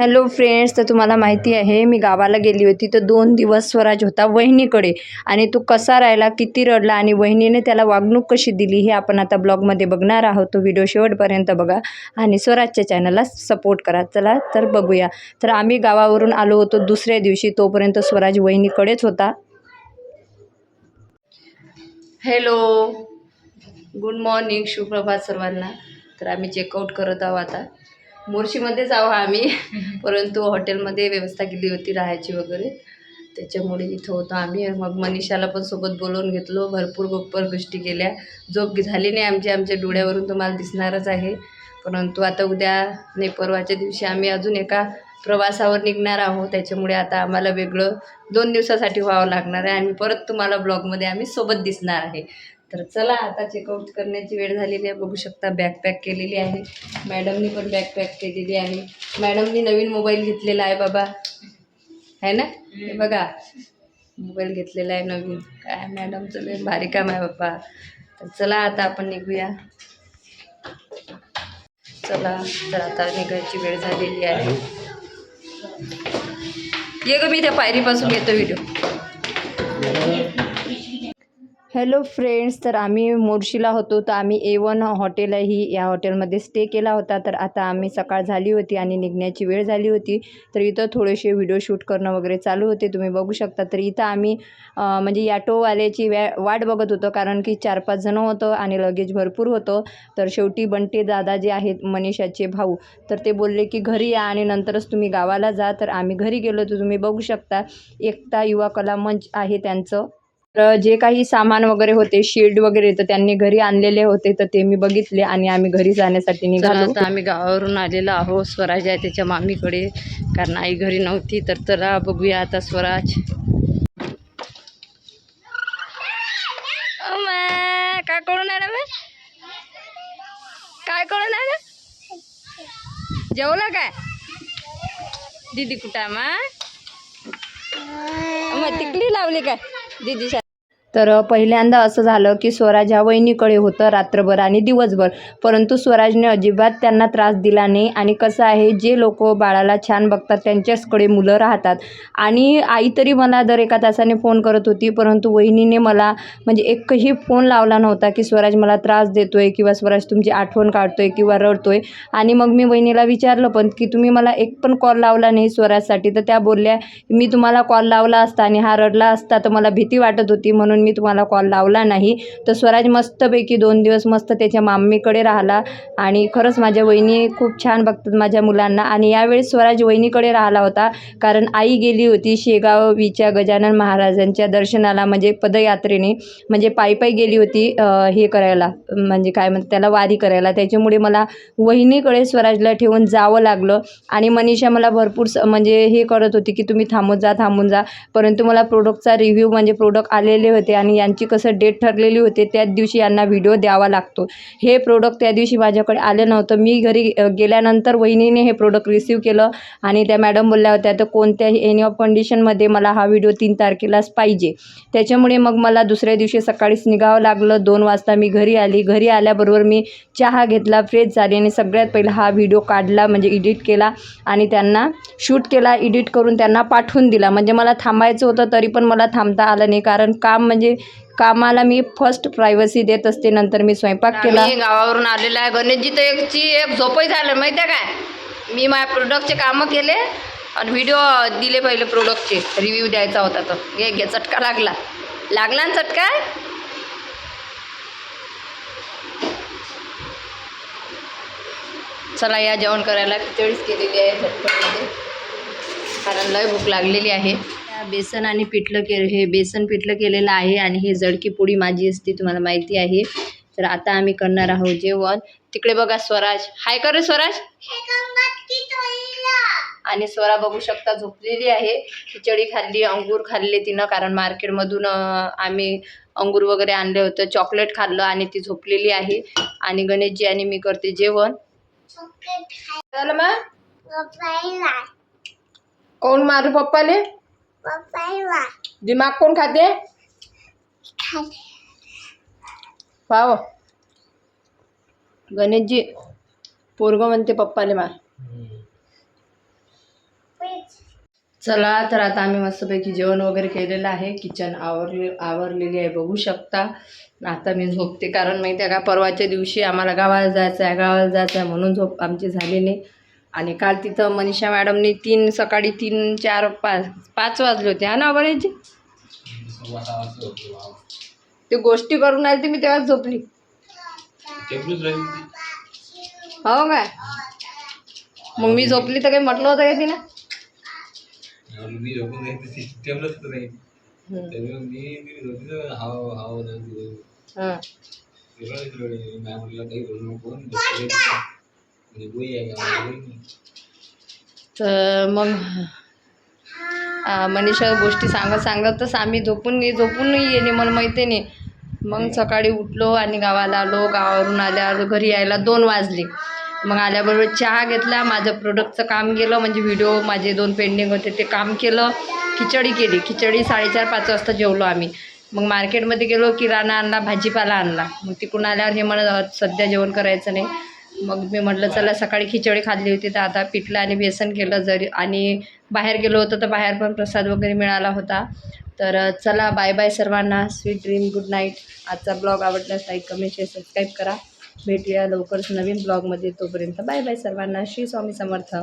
Hello friends तर तुम्हाला माहिती आहे मी गावाला गेली होती तर दोन दिवस स्वराज होता वहिनीकडे. आणि तो कसा राहिला किती रडला आणि वहिनीने त्याला वागणूक कशी दिली हे आपण आता ब्लॉगमध्ये बघणार आहोत. तो व्हिडिओ शेवटपर्यंत बघा आणि स्वराजच्या चॅनलला सपोर्ट करा. चला तर बघूया. तर आम्ही गावावरून आलो होतो दुसऱ्या दिवशी तोपर्यंत स्वराज वहिनीकडेच होता. हॅलो गुड मॉर्निंग सुप्रभात सर्वांना. तर आम्ही चेकआउट करत आहोत आता. मोर्शीमध्येच आहो आम्ही. परंतु हॉटेलमध्ये व्यवस्था केली होती राहायची वगैरे. त्याच्यामुळे इथं होतो आम्ही. मग मनीषाला पण सोबत बोलवून घेतलो. भरपूर गप्पर गोष्टी केल्या. झोप झाली नाही आमची. आमच्या डोळ्यावरून तुम्हाला दिसणारच आहे. परंतु आता उद्या नाही परवाच्या दिवशी आम्ही अजून एका प्रवासावर निघणार आहोत. त्याच्यामुळे आता आम्हाला वेगळं दोन दिवसासाठी व्हावं लागणार आहे. आणि परत तुम्हाला ब्लॉगमध्ये आम्ही सोबत दिसणार आहे. तर चला आता चेकआउट करण्याची वेळ झालेली आहे बघू शकता बॅग पॅक केलेली आहे. मॅडमनी पण बॅग पॅक केलेली आहे. मॅडमनी नवीन मोबाईल घेतलेला आहे बाबा. है ना? हे बघा. मोबाईल घेतलेला आहे नवीन. काय मॅडमचं लय भारी काम आहे बाप्पा तर चला आता आपण निघूया. चला तर आता निघायची वेळ झालेली आहे. ये ग मी त्या पायरीपासून घेतो व्हिडिओ हॅलो फ्रेंड्स तर आम्ही मोर्शीला होतो. तर आम्ही ए वन हॉटेल ही या हॉटेलमध्ये स्टे केला होता. तर आता आम्ही सकाळ झाली होती आणि निघण्याची वेळ झाली होती. तर इथं थोडेसे व्हिडिओ शूट करणं वगैरे चालू होते. तुम्ही बघू शकता. तर इथं आम्ही म्हणजे याटोवाल्याची वॅ वाट बघत होतो. कारण की चार पाच जणं होतं आणि लगेज भरपूर होतं. तर शेवटी बंटे दादा जे आहेत मनीषाचे भाऊ तर ते बोलले की घरी या आणि नंतरच तुम्ही गावाला जा. तर आम्ही घरी गेलो. तर तुम्ही बघू शकता एकता युवा कला मंच आहे त्यांचं. तर जे काही सामान वगैरे होते शील्ड वगैरे तर त्यांनी घरी आणलेले होते तर ते मी बघितले आणि आम्ही घरी जाण्यासाठी निघालो. आता आम्ही गावावरून आलेलो आहो स्वराज आहे त्याच्या मामीकडे कारण आई घरी नव्हती तर चला बघूया आता स्वराज. अम्मा, काय करून आला? काय करून आला जेवला काय? दीदी कुठं मा? मग तिकली लावली काय? दीदी तर पहिल्यांदा असं झालं की स्वराज ह्या वहिनीकडे होतं रात्रभर आणि दिवसभर. परंतु स्वराजने अजिबात त्यांना त्रास दिला नाही आणि कसं आहे जे लोक बाळाला छान बघतात त्यांच्याचकडे मुलं राहतात. आणि आई तरी मला दर एका तासाने फोन करत होती परंतु वहिनीने मला म्हणजे एकही फोन लावला नव्हता की स्वराज मला त्रास देतो आहे किंवा स्वराज तुमची आठवण काढतो आहे किंवा रडतो आहे आणि मग मी वहिनीला विचारलं पण की तुम्ही मला एक पण कॉल लावला नाही स्वराजसाठी. तर त्या बोलल्या मी तुम्हाला कॉल लावला असता आणि हा रडला असता तर मला भीती वाटत होती म्हणून मी तुम्हाला कॉल लावला नाही. तर स्वराज मस्तपैकी दोन दिवस मस्त त्याच्या माम्मीकडे राहिला आणि खरंच माझ्या वहिनी खूप छान बघतात माझ्या मुलांना. आणि यावेळेस स्वराज वहिनीकडे राहिला होता कारण आई गेली होती शेगावीच्या गजानन महाराजांच्या दर्शनाला म्हणजे पदयात्रेने. म्हणजे पायी पायी गेली होती हे करायला म्हणजे काय म्हणतात त्याला वारी करायला. त्याच्यामुळे मला वहिनीकडे स्वराजला ठेवून जावं लागलं. आणि मनीषा मला भरपूर स- म्हणजे हे करत होती की तुम्ही थांबून जा थांबून जा. परंतु मला प्रोडक्टचा रिव्ह्यू म्हणजे प्रोडक्ट आलेले होते. आणि यांची कसं डेट ठरलेली होते त्याच दिवशी यांना व्हिडिओ द्यावा लागतो. हे प्रोडक्ट त्या दिवशी माझ्याकडे आलं नव्हतं. मी घरी गेल्यानंतर वहिनीने हे प्रोडक्ट रिसीव केलं आणि त्या मॅडम बोलल्या होत्या तर कोणत्याही एनी ऑफ कंडिशनमध्ये मला हा व्हिडिओ तीन तारखेलाच पाहिजे? त्याच्यामुळे मग मला दुसऱ्या दिवशी सकाळीच निघावं लागलं. दोन वाजता मी घरी आली. घरी आल्याबरोबर मी चहा घेतला फ्रेश झाली आणि सगळ्यात पहिला हा व्हिडिओ काढला म्हणजे एडिट केला आणि त्यांना शूट केला एडिट करून त्यांना पाठवून दिला. म्हणजे मला थांबायचं होतं तरी पण मला थांबता आलं नाही. कारण काम म्हणजे कामाला मी फर्स्ट प्रायव्हसी देत असते नंतर मी स्वयंपाक केला. गावावरून आलेला आहे. गणेशजी तर एकची एक झोपही झालं माहिती आहे काय? मी माझ्या प्रोडक्टचे कामं केले आणि व्हिडिओ दिले पहिले प्रोडक्टचे रिव्ह्यू द्यायचा होता तर घे घे चटका लागला. लागला ना चटका? चला या जेवण करायला. खिचडीच केलेली आहे झटपटमध्ये कारण लय भूक लागलेली आहे. बेसन आणि पिठलं के हे बेसन पिठलं केलेलं आहे आणि हे जडकी पोळी माझी असते तुम्हाला माहिती आहे. तर आता आम्ही करणार आहोत जेवण. तिकडे बघा स्वराज. हाय कर रे स्वराज. आणि स्वरा बघू शकता झोपलेली आहे. खिचडी खाल्ली अंगूर खाल्ले तिनं कारण मार्केटमधून आम्ही अंगूर वगैरे आणले होतं. चॉकलेट खाल्लं आणि ती झोपलेली आहे. आणि गणेशजी आणि मी करते जेवण. झालं मग. कोण मारू पप्पाले? दिमाग कोण खाते? पाव गणेशजी पोरग म्हणते पप्पाले मार. चला तर आता आम्ही मस्तपैकी जेवण वगैरे केलेलं आहे. किचन आवरले आवरलेली आहे बघू शकता. आता मी झोपते कारण माहिती आहे का परवाच्या दिवशी आम्हाला गावाला जायचं आहे गावाला जायचं आहे म्हणून झोप आमची झाली नाही. आणि काल तिथं मनीषा मॅडमनी तीन सकाळी तीन चार पाच पाच वाजले होते. हा ना बरेची? ते गोष्टी करून आली मी तेव्हाच झोपली. हो काय? मग मी झोपली तर काही म्हटलं होतं का तिनं मी झोपून जाईल सिस्टमलाच नाही. हम्म. त्यामुळे मी तिथे झोपली हाव हाव हं. तर मग मनीषा गोष्टी सांगत सांगतच आम्ही झोपून झोपूनही झोपून मला माहिती नाही मग सकाळी उठलो आणि गावाला आलो. गावावरून आल्यावर घरी यायला दोन वाजले. मग आल्याबरोबर चहा घेतला. माझं प्रोडक्टचं काम केलं म्हणजे व्हिडिओ माझे दोन पेंडिंग होते ते काम केलं. खिचडी केली. खिचडी साडेचार पाच वाजता जेवलो आम्ही. मग मार्केटमध्ये गेलो किराणा आणला भाजीपाला आणला. मग तिकडून आल्यावर हे म्हणत सध्या जेवण करायचं नाही. मग मी म्हटलं चला सकाळी खिचडी खाल्ली होती तर आता पिठलं आणि बेसन केलं जरी. आणि बाहेर गेलो होतो तर बाहेर पण प्रसाद वगैरे मिळाला होता. तर चला बाय बाय सर्वांना. स्वीट ड्रीम गुड नाईट आजचा ब्लॉग आवडल्यास लाईक कमेंट शेअर सबस्क्राईब करा. भेटूया लवकरच नवीन ब्लॉगमध्ये. तोपर्यंत बाय बाय सर्वांना. श्री स्वामी समर्थ.